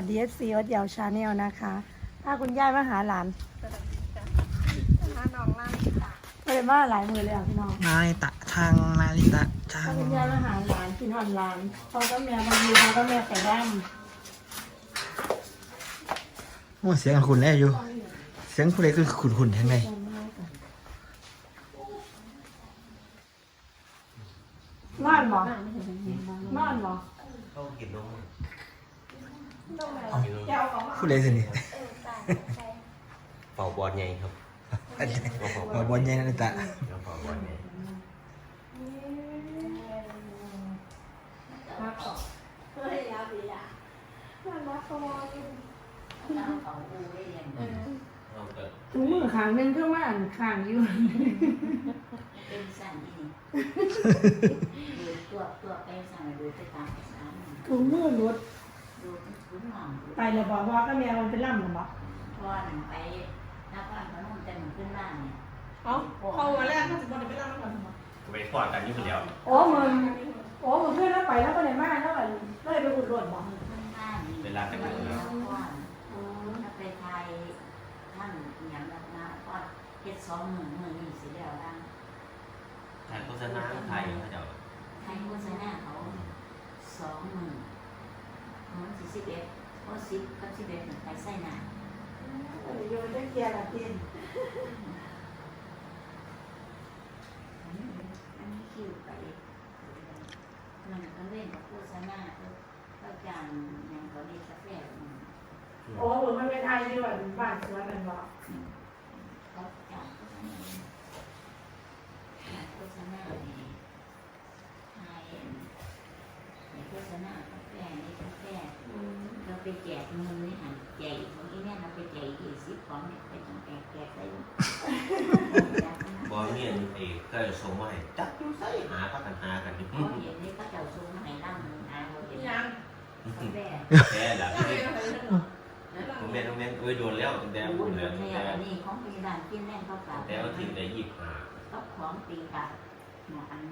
สดีเอฟซีวัดเยาวชาแนลนะคะถ้าคุณย่ามาหาหลานถ้าน้องล่างก็เลยมาหลายมือเลยอะพี่น้องนาริตะทางนาริตะทาถ้างคุณย่ามาหาหลานกินหอนหลานพ่อก็แม่บางทีพ่อก็แม่ไก่ด้ามโอ้เสียงคุณแน่อยู่ เสียงคุณเล็กคือคุณคุณทั้งในนอนบ่นอนบ่ต้องกินนม คุณเล็กสินี่เป่าบอลใหญ่ครับมาบนยัยนาริตะแล้วเป่าบอลใหญ่เราเกิดถุงมือขางหนึงเครื่องว่าอันขางอยู่ เป็นสั่นที่ดูตัวตัวไปสั่นดูไปตามภาษาถุงมือรุดดูทุกหม่อง ไปเลยบอกพ่อก็แม่มันเป็นล่ำหรือบ่พ่อหนังไปนครพนมแต่หนูขึ้นบ้านเนี่ยเอาเข้ามาแรกก็จะบอกไปล่างก่อนไปทอดกันอยู่คนเดียวโอ้มึงโอ้มึงเพื่อนแล้วไปแล้วก็เลยมาแล้วก็เลยไปอุดรนบ่ขึ้นบ้านเวลากันอยู่แล้วพ่อถ้าไปไทยท่านอย่างนั้นนะพ่อเจ็ดสองหมื่นหมื่นนี่สิแล้วดังถ่ายโฆษณาถ่ายเขาจะไทยโฆษณาเขาสองหมื่นมันสี่สิบเอ็ดเพราะสิบกับสิบเอ็ดไปใส่หนาโยนได้เกียร์ละพี่อันนี้คิวไปมันก็เล่นกับโฆษณาก็จานยังก็มีกาแฟโอ้มึงมันเป็นไทยที่ว่าบ้านสวนกันบ่เขาจานโฆษณาโฆษณาเนี่ยไทยโฆษณากาแฟนี่กาแฟเรา ไปแจกเงินนี่หันแจกของอีเนี่ยเราไปแจกยี่สิบของเนี่ยไปต้องแจกแจกไปบอลเนี่ยไอ้ก็จะส่งมาให้จัดดูใส่หาพักกันหากันนี่เขาเห็นนี่ก็จะซูมให้นั่งอ่านเราเห็นยังกาแฟแค่ละยังไม่ได้ผมเมนผมเมนโอ้ยโดนแล้วแต่แต่พูบุดญแล้วเนี่แต่ยอันนี้ของปีด่านกินแน่นก็กลับแต่ว่าทีมได้ยิบมาก็ของปีกับหมออัน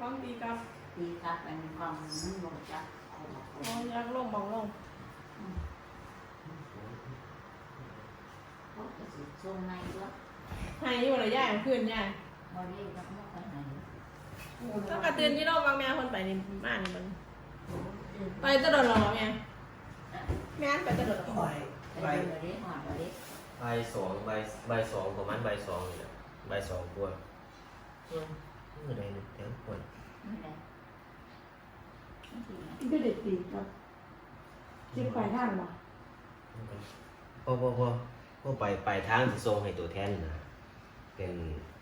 ต้องตีกับปีกับอันกองมันลงจับโอ้ยักลงมองลง เขาจะสิทรงในก็ให้อยู่ระยะขึ้นย่างบริเวณก็ไม่ค่อยไหนต้องกระตือนที่โลกบางแม่คนไปในบ้านมันไปตลอดหรอแม่แม่ไปตลอดหรอไปบริเวณหอดบริเวณใบสองใบใบสองประมาณใบสองนี่แหละใบสองกว่าเมื่อใดเนี่ยเดี๋ยวปวดนี่แหละที่ก็เด็ดตีกับ เจ็บปลายทางบ่พอพอพอพอไปไปทางที่ส่งให้ตัวแทนนะเป็น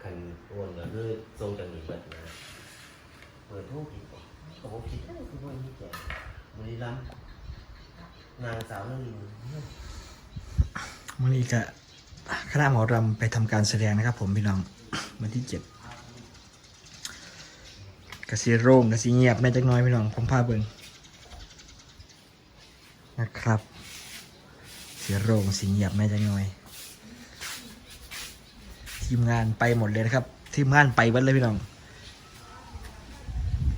คันโอนก็คือส่งจากนี้เปิดนะเปิดทุกผิดบ่โอ้โหผิดได้คือว่านี่แกบุรีรัมย์นางสาวนั่นวันนี้ก็คณะหมอรำไปทำการแสดงนะครับ ผมพี่น้อง วันที่เจ็ดกระสีโร่งกระสีเงียบแม่จักหน้อยพี่น้องผมพาเบิง นะครับ เสียโร่งสีเงียบแม่จักหน้อย ทีมงานไปหมดเลยนะครับ ทีมงานไปเบัดเลยพี่น้อง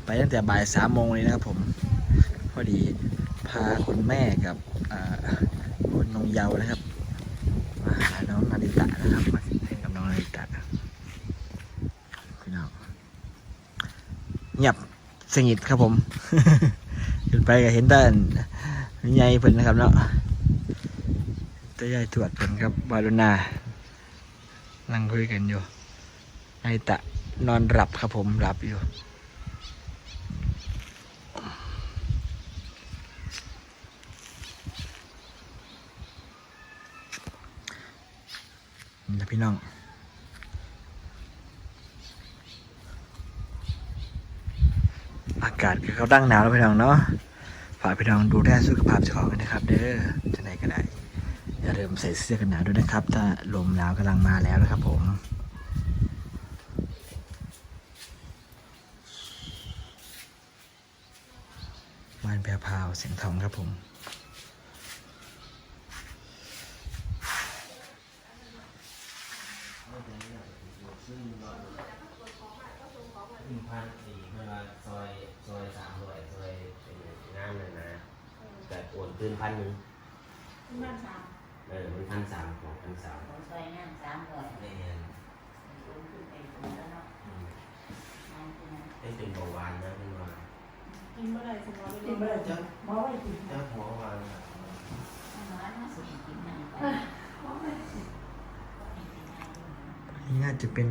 ไปตั้งแต่บ่ายสามโมงเลยนะครับผม พอดีพาคุณแม่กับคุณนงเยาว์นะครับมาหาน้องนาริตะนะครับมาเล่นกับน้องนาริตะพี่น้องเงียบสงิดครับผมขึ้นไปก็เห็นแต่ ใหญ่เพิ่นนะครับเนาะตัวใหญ่ตรวจเพิ่นครับบาลุนานั่งคุยกันอยู่นาริตะนอนหลับครับผมหลับอยู่นะพี่น้องอากาศคือเขาดั้งหนาวแล้วพี่น้องเนาะ ฝากพี่น้องดูแลสุขภาพเจ้าของกันนะครับ เด้อจะไหนก็ได้ อย่าลืมใส่เสื้อกันหนาวด้วยนะครับ ถ้าลมหนาวกำลังมาแล้วนะครับผมบ้านแพรพาวเสียงทองครับผม พันสี่เมื่อซอยซอยสามร้อยซอยเป็นงานเลยนะแต่โอน คืนพันหนึ่งบ้านสามเออมันพันสามของพันสามของซอยนั่งสามร้อยแม่นสูงขึ้นไปสูงแล้วเนาะอืมนั่นคือนั่นได้เป็นเบาหวานนะเป็นว่ากินเมื่อไหร่สมองกินไปเลยจ้ะหมอไว้กินเจ้าหัวหวานครับน้อยมาสุดกินนั่นไปหมอไว้กินนี่น่าจะเป็น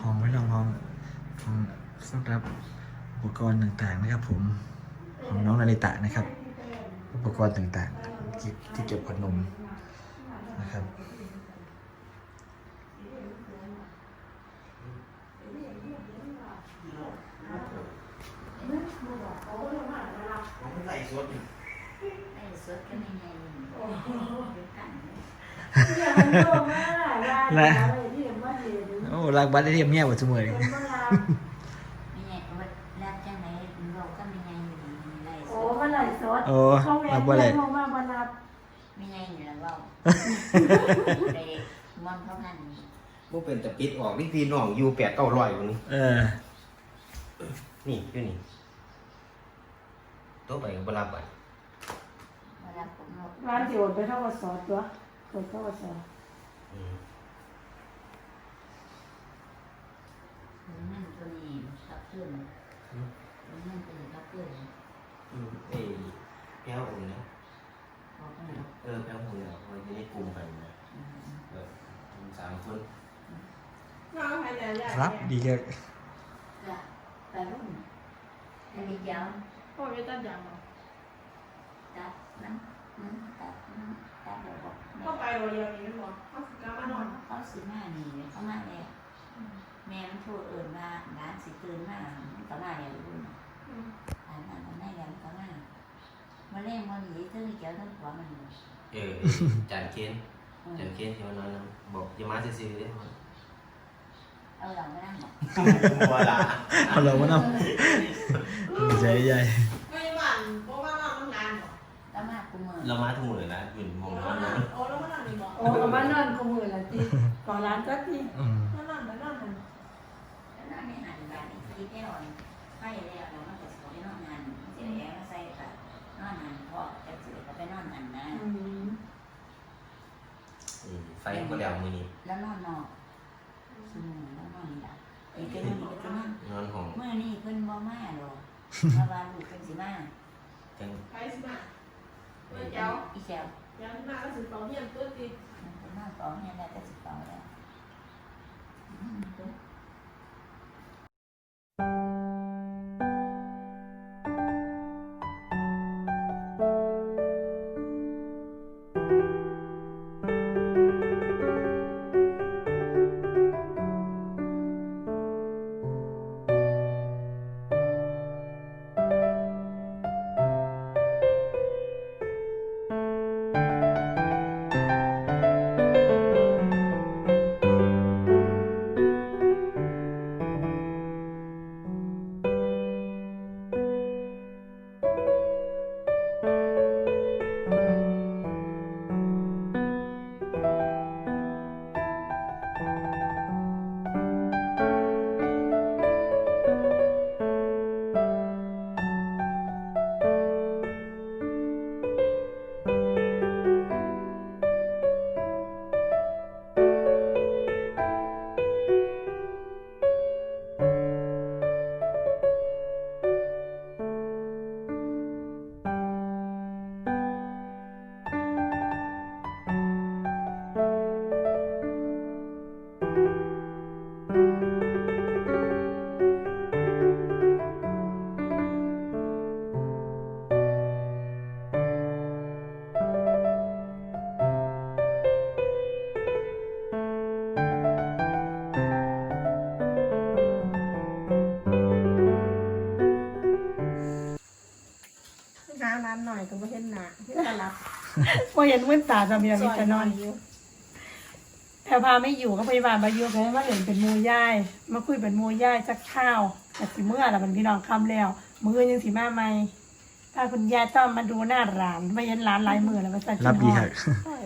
ห้องไว้รองห้องห้องสำหรับอุปกรณ์ต่างๆนะครับผมของน้องนาริตะนะครับ อุปกรณ์ต่างๆที่ที่เก็บขนมนะครับผมใส่สดไอ้สดก็ไม่ไงอยู่กันเนี่ยมันโยมมากว่าอะไรที่มาเห็นโอ้รักบัตรได้เทียมเมียหมดเสมอเลย โอ้เขาแม่รับบ่ได้เลี้ยงมาวันรับไม่ไงอยู่แล้วว่าเด็กมอนเขานั่นบ่เป็นแต่ปิดออกนี่พี่น้องอยู่แปดเก้าร้อยคนนี้เออ นี่อยู่นี่ตัวไปกับบรับไปเวลาผมเราร้านที่โอนไปเท่ากับสอตัวโอนเท่ากับสออืมนั่นตัวนี้กับเพื่อนนั่นตัวนี้กับเพื่อน อืมเอ้ยแก้วอุ่นนะ บอกกันหรอก เออแก้วอุ่นเนี่ยเราจะได้กลุ่มกันนะเออสามคน น้องใครแต่ใหญ่ครับดีเลยจะไปรุ่นอันนี้ยาวพ่อไม่ตัดยางหรอตัดนั้นนั้นตัดนั้นตัดแล้วบอกก็ไปโรงเรียนนี้ไม่พอเขาคือกล้ามานอนเขาซื้อมานี่เขามาแล้วแม่มันโทรเอิญมาร้านสิตื่นมามันก็มาแล้วรุ่นร้านนั้นได้แล้วก็มามาเล่นมันหนีทั้งเกี่ยวทั้งหัวมันเออจานเคนจานเคนที่มันนอนนำบอกจะมาซื้อๆเด้ เอาหลังไม่นั่งหรอกบัวละเอาเรามานำใจใหญ่ไม่บ้านเพราะว่าเราทำงานหรอแล้วมากูมือเรามาทุกมื้อนะอยู่หมโอ้องแล้นอวนนั่นะนโอ้แล้วมันนั่นนี่บอกโอ้เอามานอนขมือละทีก่อนร้านก็ทีอืมนั่นนั่นนั่นนั่นแล้วนั่นนี่หันบ้านนี่คิดแน่นอนให้แล้วเรามันจะสวยนอนงานเสียแล้วมาใส่กับนอนงานพอจะเสือก็ไปนอนงานนะอืมอืมไฟก็แล้วมื้อนี้แล้วนอนนอกสมุนแล้ นอนนี่ละอีกเดือนนึงก็จะนอนอนห้องเมื่อนี่เพิ่นบ่มาหรอกมาว่าลูกเพิ่นสิมาจังไปสิมาอีเจ้าแซวยังมาก็สิบสองเฮียนตัวติดมันเป็นนอนสองเนี่ยแล้วแต่สิตอแล้ว พอเห็นมืดตาจะมีอะไรจะนอนอยู่แพรพาไม่อยู่ก็พยาบาลมาอยู่แค่ว่าเห็นเป็นหมูย่ายมาคุยเป็นหมูย่ายจักข้าวแต่สิเมื่อละมันพี่น้องคำแล้ว มือยังสิมาใหม่ถ้าคุณยายต้องมาดูหน้าร้านไม่เห็นร้านหลายมือแล้วมาใส่รับดีครับใช่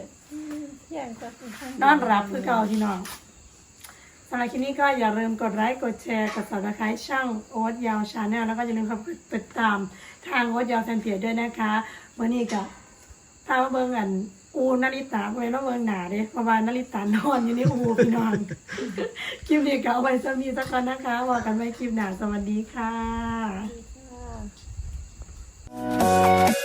เที่ยงก็สินอนรับคือเก่าพี่น้องสำหรับคลิปนี้ก็อย่าลืมกดไลค์กดแชร์กด subscribe ช่องโอ๊ตยาวชาแนลแล้วก็อย่าลืมกดติดตามทางโอ๊ตยาวแฟนเพจด้วยนะคะวันนี้ก็ พามาเบิ่งอัน อูนาริตาไปแล้วเมืองหนาเด้เพราะว่านาริตานอนอยู่ในอูพี่น้อง คลิปนี้ก็เอาไว้สมีสักก่อนนะคะว่ากันไว้คลิปหน้าสวัสดีค่ะค่ะ